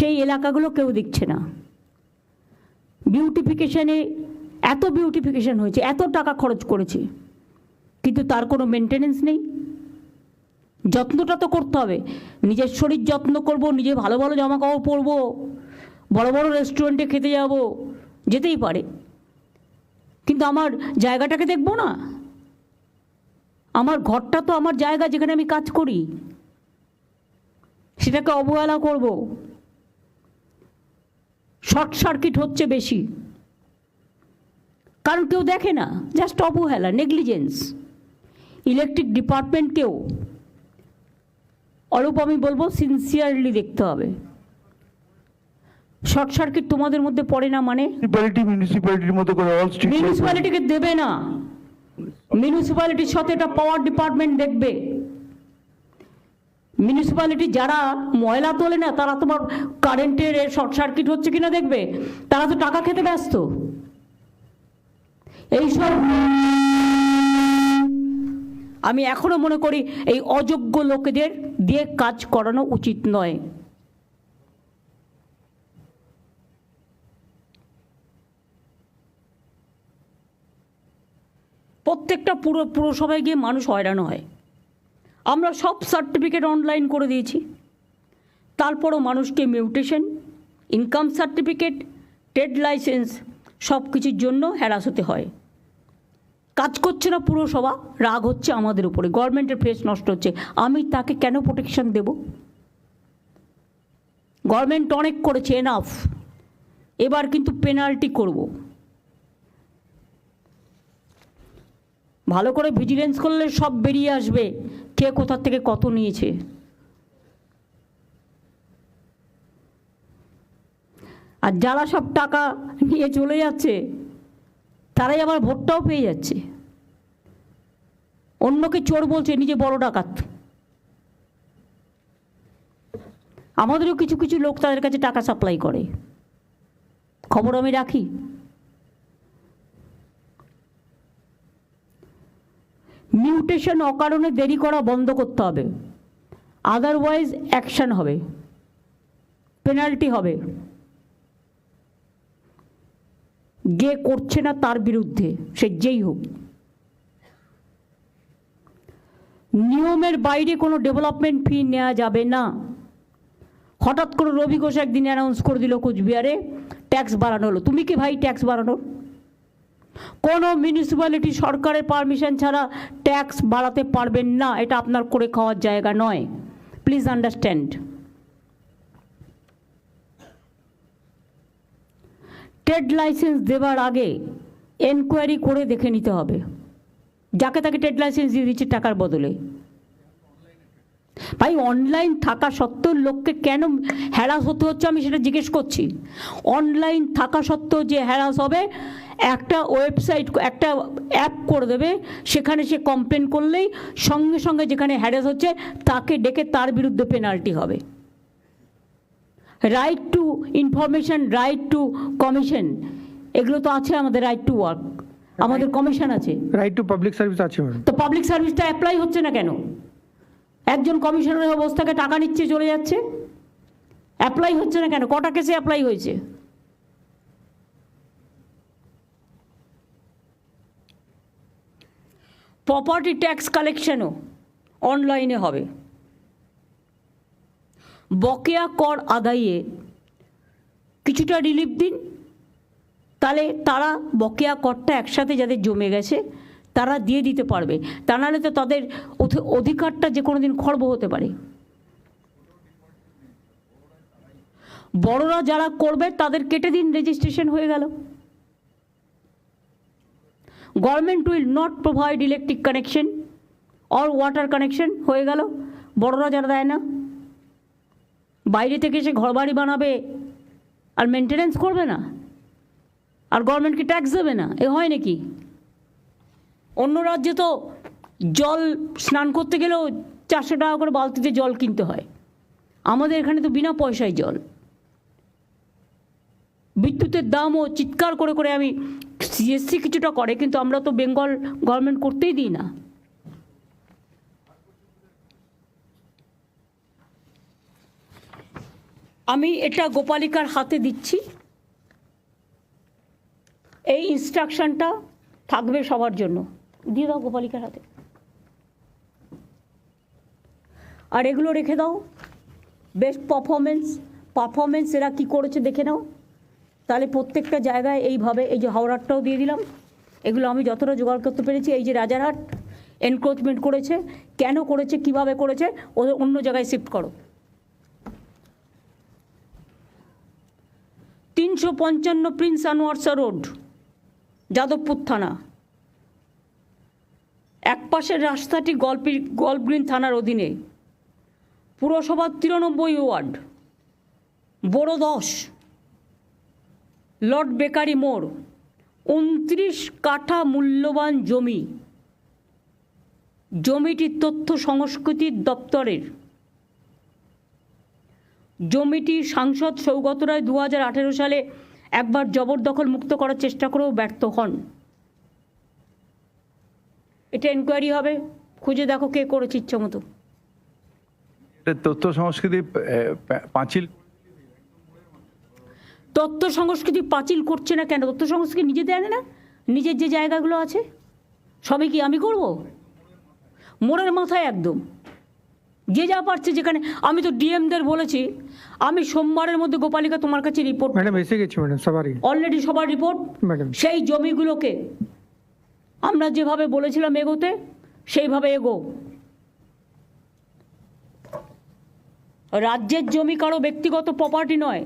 সেই এলাকাগুলো কেউ দেখছে না। বিউটিফিকেশানে এত বিউটিফিকেশান হয়েছে, এত টাকা খরচ করেছে, কিন্তু তার কোনো মেনটেনেন্স নেই। যত্নটা তো করতে হবে। নিজের শরীর যত্ন করব, নিজে ভালো ভালো জামা কাপড় পরবো, বড় বড় রেস্টুরেন্টে খেতে যাব, যেতেই পারে। কিন্তু আমার জায়গাটাকে দেখব না? আমার ঘরটা তো আমার জায়গা যেখানে আমি কাজ করি, সেটাকে অবহেলা করব। শর্ট সার্কিট হচ্ছে বেশি। কারণ কেউ দেখে না জাস্ট অবহেলা নেগলিজেন্স ইলেকট্রিক ডিপার্টমেন্টকেও অরূপ আমি বলব সিনসিয়ারলি দেখতে হবে। শর্ট সার্কিট তোমাদের মধ্যে পড়ে না মানে? মিউনিসিপ্যালিটি মিউনিসিপ্যালিটির মতো করে অল স্ট্রিট মিউনিসিপ্যালিটিকে দেবে না। মিউনিসিপ্যালিটির সাথে এটা পাওয়ার ডিপার্টমেন্ট দেখবে। মিউনিসিপ্যালিটি যারা ময়লা তোলে না, তারা তোমার কারেন্টের শর্ট সার্কিট হচ্ছে কিনা দেখবে। তারা তো টাকা খেতে ব্যস্ত। এইসব আমি এখনও মনে করি এই অযোগ্য লোকেদের দিয়ে কাজ করানো উচিত নয়। প্রত্যেকটা পুরো, পুরসভায় গিয়ে মানুষ হয়রান হয়। আমরা সব সার্টিফিকেট অনলাইন করে দিয়েছি। তারপরও মানুষকে mutation income certificate trade licence সব কিছুর জন্য হ্যারাস হতে হয়। কাজ করছে না পুরসভা রাগ হচ্ছে আমাদের উপরে। গভর্নমেন্টের ফেস নষ্ট হচ্ছে। আমি তাকে কেন প্রোটেকশন দেব? গভর্নমেন্ট অনেক করেছে এনাফ এবার কিন্তু পেনাল্টি করব। ভালো করে ভিজিলেন্স করলে সব বেরিয়ে আসবে। কে কোথার থেকে কত নিয়েছে? আর যারা সব টাকা নিয়ে চলে যাচ্ছে, তারাই আবার ভোটটাও পেয়ে যাচ্ছে। অন্যকে চোর বলছে, নিজে বড় ডাকাত। আমাদেরও কিছু কিছু লোক তাদের কাছে টাকা সাপ্লাই করে। খবর আমি রাখি। মিউটেশন অকারণে দেরি করা বন্ধ করতে হবে। আদারওয়াইজ অ্যাকশন হবে। পেনাল্টি হবে। যে করছে না তার বিরুদ্ধে, সে যেই হোক। নিয়মের বাইরে কোনো ডেভেলপমেন্ট ফি নেওয়া যাবে না। হঠাৎ করে রবি ঘোষ একদিন অ্যানাউন্স করে দিল কুচবিহারে ট্যাক্স বাড়ানো হলো। তুমি কি ভাই ট্যাক্স বাড়ানোর? কোনো মিউনিসিপ্যালিটি সরকারের পারমিশন ছাড়া ট্যাক্স বাড়াতে পারবেন না, এটা আপনার করে খাওয়ার জায়গা নয়। প্লিজ আন্ডারস্ট্যান্ড ট্রেড লাইসেন্স দেওয়ার আগে এনকোয়ারি করে দেখে নিতে হবে। যাকে তাকে ট্রেড লাইসেন্স দিয়ে দিচ্ছে টাকার বদলে। ভাই অনলাইন থাকা সত্ত্বেও লোককে কেন হ্যারাস হতে হচ্ছে আমি সেটা জিজ্ঞেস করছি। অনলাইন থাকা সত্ত্বেও যে হ্যারাস হবে একটা ওয়েবসাইট একটা অ্যাপ করে দেবে সেখানে সে কমপ্লেন করলেই সঙ্গে সঙ্গে যেখানে হ্যারাস হচ্ছে তাকে ডেকে তার বিরুদ্ধে পেনাল্টি হবে। Right to information right to commission এগুলো তো আছে আমাদের রাইট টু ওয়ার্ক আমাদের কমিশন আছে। রাইট টু পাবলিক সার্ভিস আছে তো পাবলিক সার্ভিসটা অ্যাপ্লাই হচ্ছে না কেন? একজন কমিশনারের অবস্থাকে টাকা নিচ্ছে চলে যাচ্ছে। অ্যাপ্লাই হচ্ছে না কেন? কটা কেসে অ্যাপ্লাই হয়েছে? প্রপার্টি ট্যাক্স কালেকশনও অনলাইনে হবে। বকেয়া কর আদায়ে কিছুটা রিলিফ দিন। তাহলে তারা বকেয়া করটা একসাথে যাদের জমে গেছে, তারা দিয়ে দিতে পারবে। তা নাহলে তো তাদের অধিকারটা যে কোনো দিন খর্ব হতে পারে। বড়রা যারা করবে, তাদের কেটে দিন রেজিস্ট্রেশন হয়ে গেল। Government will not provide electric connection or water connection হয়ে গেল। বড়রা যারা দেয় না, বাইরে থেকে এসে ঘরবাড়ি বানাবে আর মেনটেনেন্স করবে না, আর গভর্নমেন্টকে ট্যাক্স দেবে না, এ হয় নাকি? অন্য রাজ্যে তো জল স্নান করতে গেলেও চারশো টাকা করে বালতিতে জল কিনতে হয়। আমাদের এখানে তো বিনা পয়সায় জল। বিদ্যুতের দামও চিৎকার করে করে আমি সিএসসি কিছুটা করে, কিন্তু আমরা তো বেঙ্গল গভর্নমেন্ট করতেই দিই না। আমি এটা গোপালিকার হাতে দিচ্ছি। এই ইনস্ট্রাকশনটা থাকবে সবার জন্য। দিয়ে দাও গোপালিকার হাতে। আর এগুলো রেখে দাও। বেস্ট পারফরমেন্স পারফরমেন্স এরা কী করেছে দেখে নাও। তাহলে প্রত্যেকটা জায়গায় এইভাবে এই যে হাওড়ারটাও দিয়ে দিলাম। এগুলো আমি যতটা জোগাড় করতে পেরেছি, এই যে রাজারহাট এনক্রোচমেন্ট করেছে, কেন করেছে, কীভাবে করেছে ওদের অন্য জায়গায় শিফট করো। তিনশো পঞ্চান্ন প্রিন্স আনোয়ারসা রোড যাদবপুর থানা। এক পাশের রাস্তাটি গল্পি গল্ফ গ্রিন থানার অধীনে। পুরসভার তিরানব্বই ওয়ার্ড, বড় দশ। লর্ড বেকারি মোড়, উনত্রিশ কাঠা মূল্যবান জমি। জমিটি তথ্য সংস্কৃতির দপ্তরের। জমিটি সাংসদ সৌগত রায় দু হাজার আঠেরো সালে একবার জবরদখল মুক্ত করার চেষ্টা করেও ব্যর্থ হন। এটা এনকোয়ারি হবে, খুঁজে দেখো কে করেছে ইচ্ছা মতো তথ্য সংস্কৃতি পাঁচিল তথ্য সংস্কৃতি পাঁচিল করছে না কেন? তত্ত্ব সংস্কৃতি নিজে দেয় না? নিজের যে জায়গাগুলো আছে? সবই কি আমি করব? মোড়ের মাথায় একদম। যে যা পারছে যেখানে আমি তো ডিএমদের বলেছি আমি সোমবারের মধ্যে গোপালিকা তোমার কাছে রিপোর্ট ম্যাডাম এসে গেছি ম্যাডাম সবারই। অলরেডি সবার রিপোর্ট ম্যাডাম। সেই জমিগুলোকে আমরা যেভাবে বলেছিলাম এগোতে সেইভাবে এগো। রাজ্যের জমি কারও ব্যক্তিগত প্রপার্টি নয়।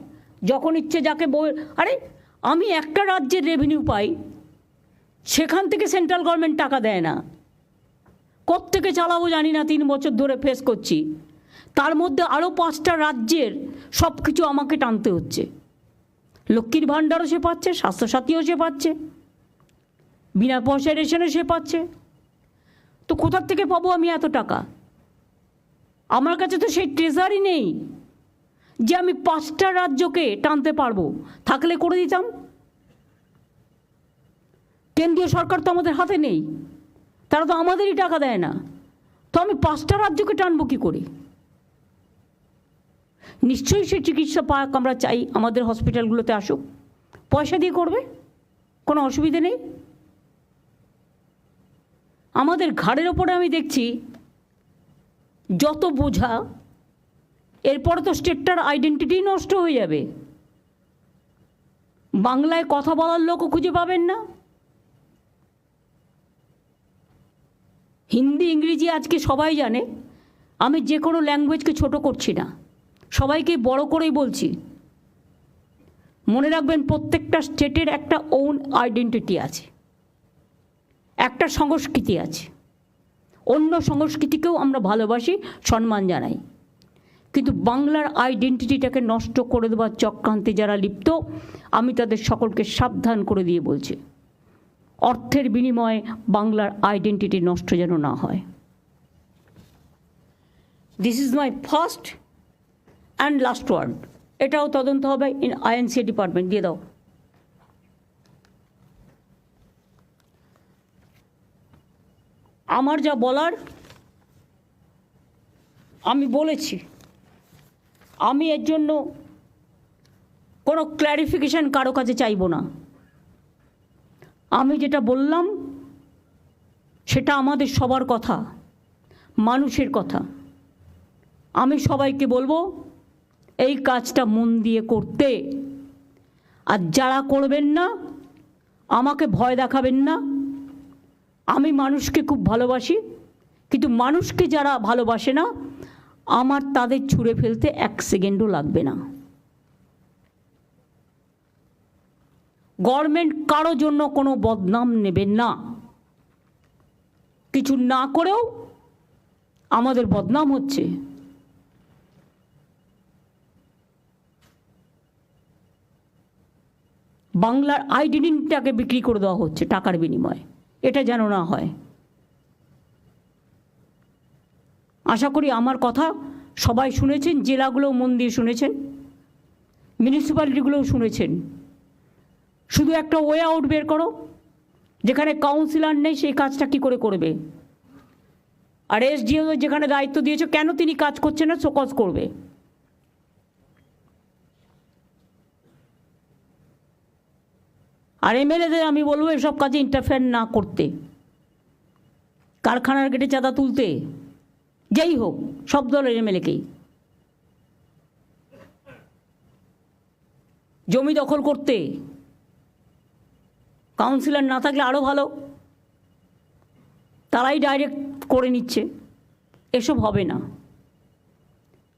যখন ইচ্ছে যাকে বই আরে আমি একটা রাজ্যের রেভিনিউ পাই, সেখান থেকে সেন্ট্রাল গভর্নমেন্ট টাকা দেয় না। কোত্থেকে চালাবো জানি না, তিন বছর ধরে ফেস করছি। তার মধ্যে আরও পাঁচটা রাজ্যের সব কিছু আমাকে টানতে হচ্ছে। লক্ষ্মীর ভাণ্ডারও সে পাচ্ছে, স্বাস্থ্যসাথীও সে পাচ্ছে, বিনা পয়সায় রেশনও সে পাচ্ছে। তো কোথার থেকে পাবো আমি এত টাকা? আমার কাছে তো সেই ট্রেজারই নেই। যে আমি পাঁচটা রাজ্যকে টানতে পারব, থাকলে করে দিতাম। কেন্দ্রীয় সরকার তো আমাদের হাতে নেই, তারা তো আমাদেরই টাকা দেয় না। তো আমি পাঁচটা রাজ্যকে টানবো কী করে? নিশ্চয়ই সে চিকিৎসা পাক, আমরা চাই আমাদের হসপিটালগুলোতে আসুক। পয়সা দিয়ে করবে, কোনো অসুবিধে নেই। আমাদের ঘাড়ের ওপরে আমি দেখছি, যত বোঝা এরপরে তো স্টেটটার আইডেন্টিটি নষ্ট হয়ে যাবে। বাংলায় কথা বলার লোকও খুঁজে পাবেন না। হিন্দি, ইংরেজি আজকে সবাই জানে। আমি যে কোনো ল্যাঙ্গুয়েজকে ছোট করছি না। সবাইকে বড় করেই বলছি। মনে রাখবেন প্রত্যেকটা স্টেটের একটা ওন আইডেন্টিটি আছে। একটা সংস্কৃতি আছে। অন্য সংস্কৃতিকেও আমরা ভালোবাসি, সম্মান জানাই। কিন্তু বাংলার আইডেন্টিটিটাকে নষ্ট করে দেওয়ার চক্রান্তে যারা লিপ্ত, আমি তাদের সকলকে সাবধান করে দিয়ে বলছি, অর্থের বিনিময়ে বাংলার আইডেন্টিটি নষ্ট যেন না হয়। This is my first and last word এটাও তদন্ত হবে ইন আইএনসি ডিপার্টমেন্ট দিয়ে দাও। আমার যা বলার, আমি বলেছি। আমি এর জন্য কোনো ক্ল্যারিফিকেশান কারও কাছে চাইব না। আমি যেটা বললাম, সেটা আমাদের সবার কথা, মানুষের কথা। আমি সবাইকে বলব, এই কাজটা মন দিয়ে করতে। আর যারা করবেন না, আমাকে ভয় দেখাবেন না। আমি মানুষকে খুব ভালোবাসি, কিন্তু মানুষকে যারা ভালোবাসে না আমার তাদের ছুঁড়ে ফেলতে এক সেকেন্ডও লাগবে না। গভর্নমেন্ট কারও জন্য কোনো বদনাম নেবেন না। কিছু না করেও আমাদের বদনাম হচ্ছে। বাংলার আইডেন্টিটিটাকে বিক্রি করে দেওয়া হচ্ছে টাকার বিনিময়ে। এটা যেন না হয়। আশা করি আমার কথা সবাই শুনেছেন, জেলাগুলোও মন দিয়ে শুনেছেন মিউনিসিপ্যালিটিগুলোও শুনেছেন। শুধু একটা ওয়ে আউট বের করো, যেখানে কাউন্সিলর নেই সেই কাজটা কি করে করবে? আর এসডিও যেখানে দায়িত্ব দিয়েছে, কেন তিনি কাজ করছেন না সোকজ করবে? আর এমএলএদের আমি বলব, এসব কাজে ইন্টারফেয়ার না করতে। কারখানার গেটে চাঁদা তুলতে। যেই হোক, সব দলের এমএলএকেই জমি দখল করতে কাউন্সিলর না থাকলে আরও ভালো। তারাই ডাইরেক্ট করে নিচ্ছে। এসব হবে না।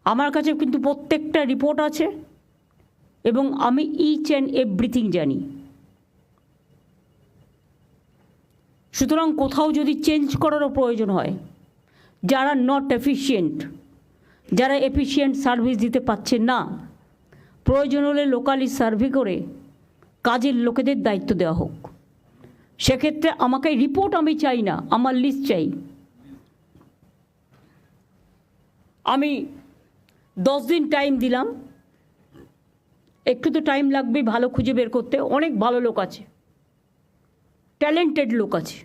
আমার কাছে কিন্তু প্রত্যেকটা রিপোর্ট আছে এবং আমি ইচ অ্যান্ড এভরিথিং জানি। সুতরাং কোথাও যদি চেঞ্জ করারও প্রয়োজন হয় যারা নট এফিসিয়েন্ট যারা এফিসিয়েন্ট সার্ভিস দিতে পারছে না, প্রয়োজন হলে লোকালি সার্ভে করে কাজের লোকেদের দায়িত্ব দেওয়া হোক। সেক্ষেত্রে আমাকে রিপোর্ট আমি চাই না, আমার লিস্ট চাই। আমি দশ দিন টাইম দিলাম। একটু তো টাইম লাগবে ভালো খুঁজে বের করতে। অনেক ভালো লোক আছে। ট্যালেন্টেড লোক আছে।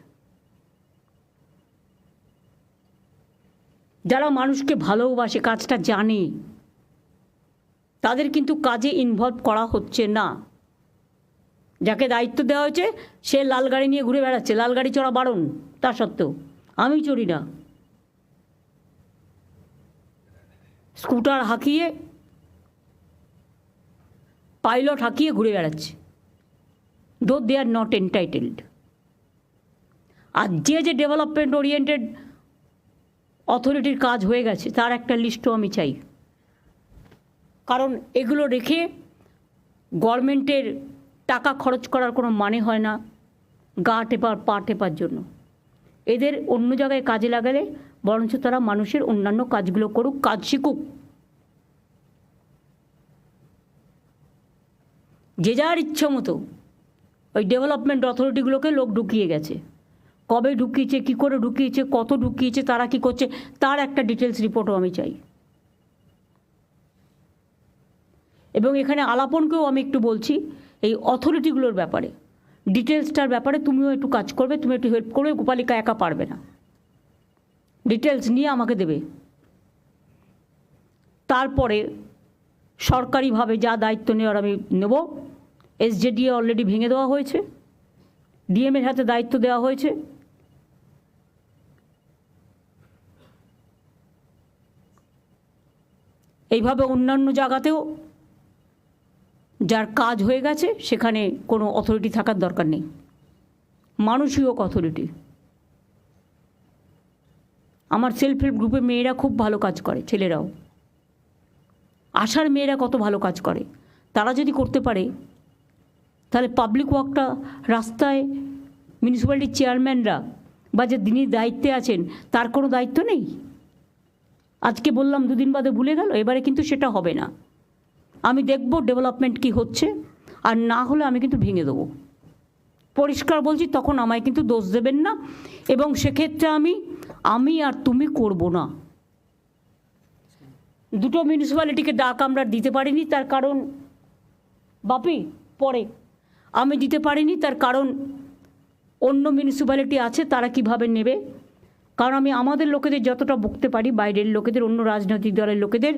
যারা মানুষকে ভালোবাসে, কাজটা জানে, তাদের কিন্তু কাজে ইনভলভ করা হচ্ছে না। যাকে দায়িত্ব দেওয়া হয়েছে, সে লাল গাড়ি নিয়ে ঘুরে বেড়াচ্ছে। লাল গাড়ি চড়া বারণ, তা সত্ত্বেও। আমি চড়ি না। স্কুটার হাঁকিয়ে, পাইলট হাঁকিয়ে ঘুরে বেড়াচ্ছে। দো দে আর নট এন্টাইটেলড আর যে যে ডেভেলপমেন্ট ওরিয়েন্টেড অথরিটির কাজ হয়ে গেছে, তার একটা লিস্টও আমি চাই। কারণ এগুলো রেখে গভর্নমেন্টের টাকা খরচ করার কোনো মানে হয় না, গা টেপার পা টেপার জন্য। এদের অন্য জায়গায় কাজে লাগালে বরঞ্চ তারা মানুষের অন্যান্য কাজগুলো করুক, কাজ শিখুক। যে যার ইচ্ছা মতো ওই ডেভেলপমেন্ট অথরিটিগুলোকে লোক ঢুকিয়ে গেছে। কবে ঢুকিয়েছে, কী করে ঢুকিয়েছে, কত ঢুকিয়েছে, তারা কি করছে, তার একটা ডিটেলস রিপোর্টও আমি চাই। এবং এখানে আলাপনকেও আমি একটু বলছি, এই অথরিটিগুলোর ব্যাপারে। ডিটেলসটার ব্যাপারে তুমিও একটু কাজ করবে, তুমি একটু হেল্প করবে, গোপালিকা একা পারবে না। ডিটেলস নিয়ে আমাকে দেবে। তারপরে সরকারিভাবে যা দায়িত্ব নেওয়ার আমি নেব এসজেডিএ অলরেডি ভেঙে দেওয়া হয়েছে ডিএমের হাতে দায়িত্ব দেওয়া হয়েছে এইভাবে অন্যান্য জায়গাতেও যার কাজ হয়ে গেছে, সেখানে কোনো অথরিটি থাকার দরকার নেই। মানুষই হোক অথরিটি আমার সেলফ হেল্প গ্রুপে মেয়েরা খুব ভালো কাজ করে, ছেলেরাও। আশার মেয়েরা কত ভালো কাজ করে। তারা যদি করতে পারে, তাহলে পাবলিক ওয়ার্কটা রাস্তায় মিউনিসিপ্যালিটির চেয়ারম্যানরা বা যে যিনি দায়িত্বে আছেন, তার কোনো দায়িত্ব নেই? আজকে বললাম দুদিন বাদে ভুলে গেল, এবারে কিন্তু সেটা হবে না। আমি দেখব ডেভেলপমেন্ট কি হচ্ছে, আর না হলে আমি কিন্তু ভেঙে দেবো। পরিষ্কার বলছি, তখন আমায় কিন্তু দোষ দেবেন না, এবং সেক্ষেত্রে আমি আমি আর তুমি করব না। দুটো মিউনিসিপ্যালিটিকে ডাক আমরা দিতে পারিনি, তার কারণ বাপি, পরে। আমি দিতে পারিনি, তার কারণ অন্য মিউনিসিপ্যালিটি আছে, তারা কীভাবে নেবে? কারণ আমি আমাদের লোকেদের যতটা বকতে পারি, বাইরের লোকেদের, অন্য রাজনৈতিক দলের লোকেদের,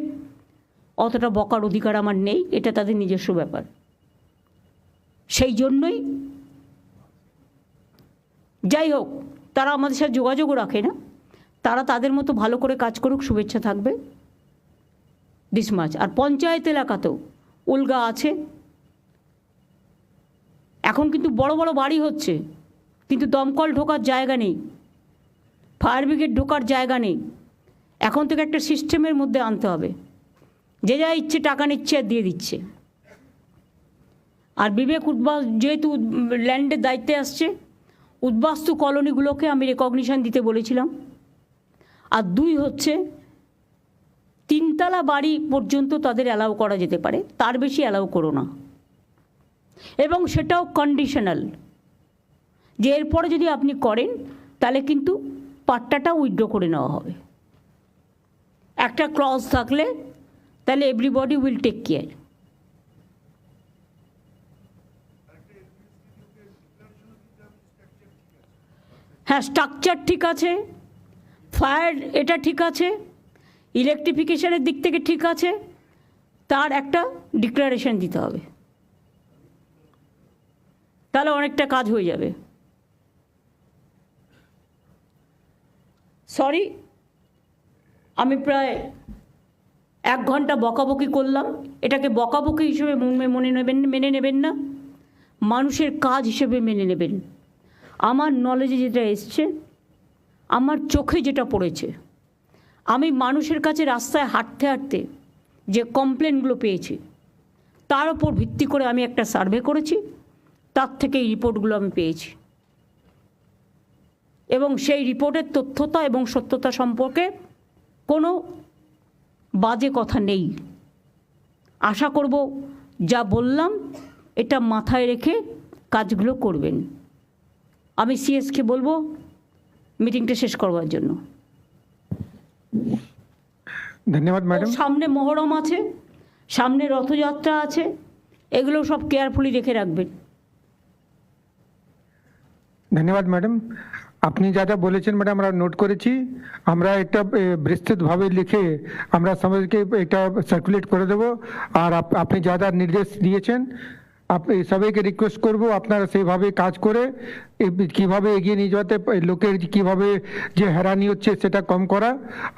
অতটা বকার অধিকার আমার নেই, এটা তাদের নিজস্ব ব্যাপার। সেই জন্যই যাই হোক, তারা আমাদের সাথে যোগাযোগও রাখে না। তারা তাদের মতো ভালো করে কাজ করুক, শুভেচ্ছা থাকবে। দিস মাছ আর পঞ্চায়েত এলাকাতেও উলগা আছে। এখন কিন্তু বড় বড় বাড়ি হচ্ছে, কিন্তু দমকল ঢোকার জায়গা নেই। ফায়ার ব্রিগেড ঢোকার জায়গা নেই। এখন থেকে একটা সিস্টেমের মধ্যে আনতে হবে। যে যা ইচ্ছে টাকা নিচ্ছে আর দিয়ে দিচ্ছে। আর বিবেক উদ্বাস যেহেতু ল্যান্ডের দায়িত্বে আসছে, উদ্বাস্তু কলোনিগুলোকে আমি রেকগনিশন দিতে বলেছিলাম। আর দুই হচ্ছে, তিনতলা বাড়ি পর্যন্ত তাদের অ্যালাউ করা যেতে পারে, তার বেশি অ্যালাউ করো না। এবং সেটাও কন্ডিশনাল যে এরপরে যদি আপনি করেন, তাহলে কিন্তু পাট্টাটা উইথড্র করে নেওয়া হবে। একটা ক্লজ থাকলে, তাহলে এভরিবডি উইল টেক কেয়ার হ্যাঁ স্ট্রাকচার ঠিক আছে ফায়ার এটা ঠিক আছে ইলেকট্রিফিকেশনের দিক থেকে ঠিক আছে, তার একটা ডিক্লারেশন দিতে হবে। তাহলে অনেকটা কাজ হয়ে যাবে। সরি আমি প্রায় এক ঘণ্টা বকাবকি করলাম। এটাকে বকাবকি হিসেবে মনে নেবেন, মেনে নেবেন না। মানুষের কাজ হিসেবে মেনে নেবেন। আমার নলেজে যেটা এসছে, আমার চোখে যেটা পড়েছে, আমি মানুষের কাছে রাস্তায় হাঁটতে হাঁটতে যে কমপ্লেনগুলো পেয়েছি, তার উপর ভিত্তি করে আমি একটা সার্ভে করেছি, তার থেকে এই রিপোর্টগুলো আমি পেয়েছি। এবং সেই রিপোর্টের তথ্যতা এবং সত্যতা সম্পর্কে কোনো বাজে কথা নেই। আশা করব যা বললাম এটা মাথায় রেখে কাজগুলো করবেন। আমি সিএসকে বলব মিটিংটা শেষ করবার জন্য। ধন্যবাদ ম্যাডাম। সামনে মহরম আছে সামনে রথযাত্রা আছে এগুলো সব কেয়ারফুলি রেখে রাখবেন। ধন্যবাদ ম্যাডাম। আপনি যা যা বলেছেন ম্যাডাম আমরা নোট করেছি। আমরা এটা বিস্তৃতভাবে লিখে আমরা সবাইকে এটা সার্কুলেট করে দেবো। আর আপনি যা যা নির্দেশ দিয়েছেন আপনি সবাইকে রিকোয়েস্ট করব, আপনারা সেইভাবে কাজ করে কীভাবে এগিয়ে নিয়ে যাতে লোকের কীভাবে যে হেরানি হচ্ছে সেটা কম করা,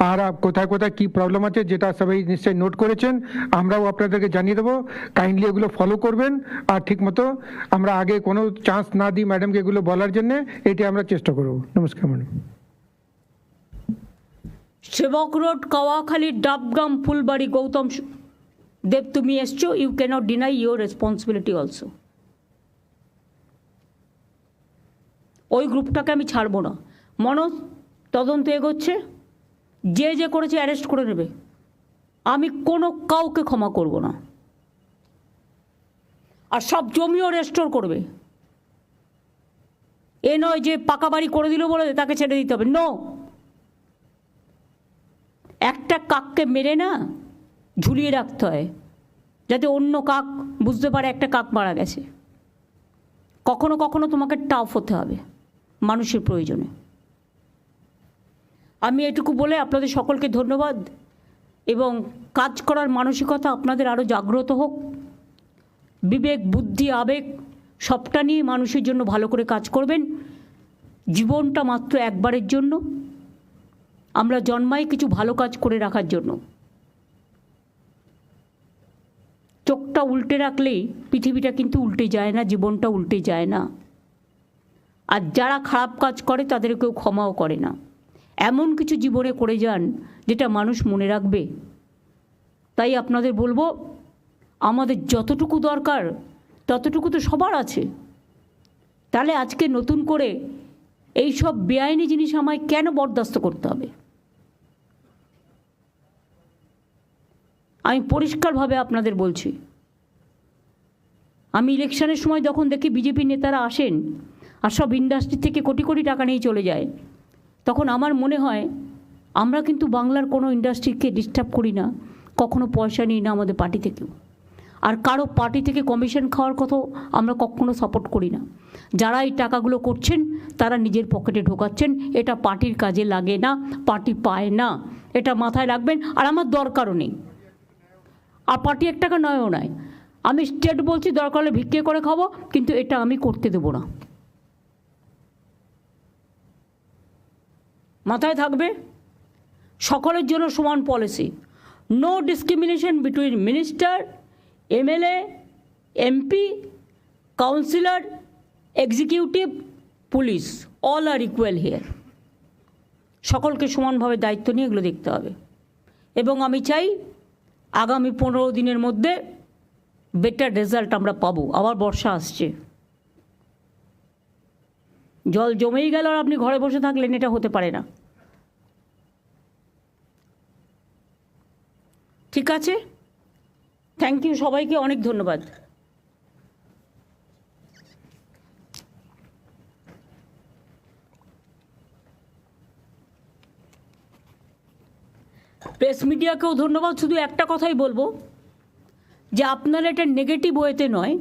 আর কোথায় কোথায় কি প্রবলেম আছে যেটা সবাই নিশ্চয়ই নোট করেছেন, আমরাও আপনাদেরকে জানিয়ে দেবো কাইন্ডলি এগুলো ফলো করবেন, আর ঠিকমতো আমরা আগে কোনো চান্স না দিই ম্যাডামকে এগুলো বলার জন্য, এটি আমরা চেষ্টা করব। নমস্কার ম্যাডাম সেবক রোড, কাওয়াখালী ডাবগ্রাম ফুলবাড়ি, গৌতম দেব তুমি এসছো you cannot deny your responsibility also ওই গ্রুপটাকে আমি ছাড়বো না। মনোজ, তদন্ত এগোচ্ছে। যে যে করেছে অ্যারেস্ট করে নেবে। আমি কোনো কাউকে ক্ষমা করব না। আর সব জমিও রেস্টোর করবে। এ নয় যে পাকা বাড়ি করে দিল বলে তাকে ছেড়ে দিতে হবে। নো একটা কাককে মেরে না ঝুলিয়ে রাখতে হয়, যাতে অন্য কাক বুঝতে পারে একটা কাক মারা গেছে। কখনো কখনো তোমাকে টাফ হতে হবে মানুষের প্রয়োজনে। আমি এটুকু বলে আপনাদের সকলকে ধন্যবাদ এবং কাজ করার মানসিকতা আপনাদের আরও জাগ্রত হোক। বিবেক, বুদ্ধি, আবেগ সবটা নিয়ে মানুষের জন্য ভালো করে কাজ করবেন। জীবনটা মাত্র একবারের জন্য। আমরা জন্মাই কিছু ভালো কাজ করে রাখার জন্য। চোখটা উল্টে রাখলেই পৃথিবীটা কিন্তু উল্টে যায় না, জীবনটা উল্টে যায় না। আর যারা খারাপ কাজ করে তাদের কেউ ক্ষমাও করে না। এমন কিছু জীবনে করে যান যেটা মানুষ মনে রাখবে। তাই আপনাদের বলব, আমাদের যতটুকু দরকার, ততটুকু তো সবার আছে। তাহলে আজকে নতুন করে এই সব বেআইনি জিনিস আমায় কেন বরদাস্ত করতে হবে? আমি পরিষ্কারভাবে আপনাদের বলছি। আমি ইলেকশনের সময় যখন দেখি বিজেপি নেতারা আসেন আর সব ইন্ডাস্ট্রি থেকে কোটি কোটি টাকা নিয়ে চলে যায়, তখন আমার মনে হয় আমরা কিন্তু বাংলার কোনো ইন্ডাস্ট্রিকে ডিস্টার্ব করি না, কখনো পয়সা নিই না আমাদের পার্টি থেকেও। আর কারও পার্টি থেকে কমিশন খাওয়ার কথাও আমরা কখনো সাপোর্ট করি না। যারা এই টাকাগুলো করছেন, তারা নিজের পকেটে ঢোকাচ্ছেন, এটা পার্টির কাজে লাগে না পার্টি পায় না, এটা মাথায় রাখবেন, আর আমার দরকারও নেই। আর পার্টি এক টাকা নয়ও নয় আমি স্টেট বলছি, দরকার হলে ভিক্ষে করে খাব, কিন্তু এটা আমি করতে দেবো না। মাথায় থাকবে? সকলের জন্য সমান policy no discrimination between minister MLA MP councillor executive police all are equal here সকলকে সমানভাবে দায়িত্ব নিয়ে এগুলো দেখতে হবে। এবং আমি চাই আগামী পনেরো দিনের মধ্যে বেটার রেজাল্ট আমরা পাবো। আবার বর্ষা আসছে। জল জমেই গেল আর আপনি ঘরে বসে থাকলেন, এটা হতে পারে না। ঠিক আছে? থ্যাংক ইউ সবাইকে অনেক ধন্যবাদ। প্রেস মিডিয়াকেও ধন্যবাদ, শুধু একটা কথাই বলব, যে আপনারা এটা নেগেটিভ ওয়েতে নয়,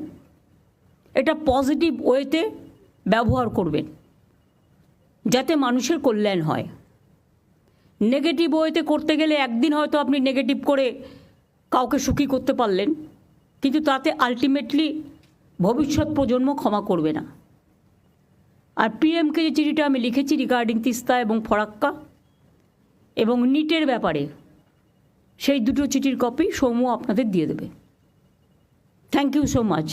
এটা পজিটিভ ওয়েতে ব্যবহার করবেন, যাতে মানুষের কল্যাণ হয়। নেগেটিভ ওয়েতে করতে গেলে একদিন হয়তো আপনি নেগেটিভ করে কাউকে সুখী করতে পারলেন, কিন্তু তাতে আলটিমেটলি ভবিষ্যৎ প্রজন্ম ক্ষমা করবে না। আর পিএমকে যে চিঠিটা আমি লিখেছি রিগার্ডিং তিস্তা এবং ফরাক্কা, এবং নিটের ব্যাপারে সেই দুটো চিঠির কপি সৌম্য আপনাদের দিয়ে দেবে। Thank you so much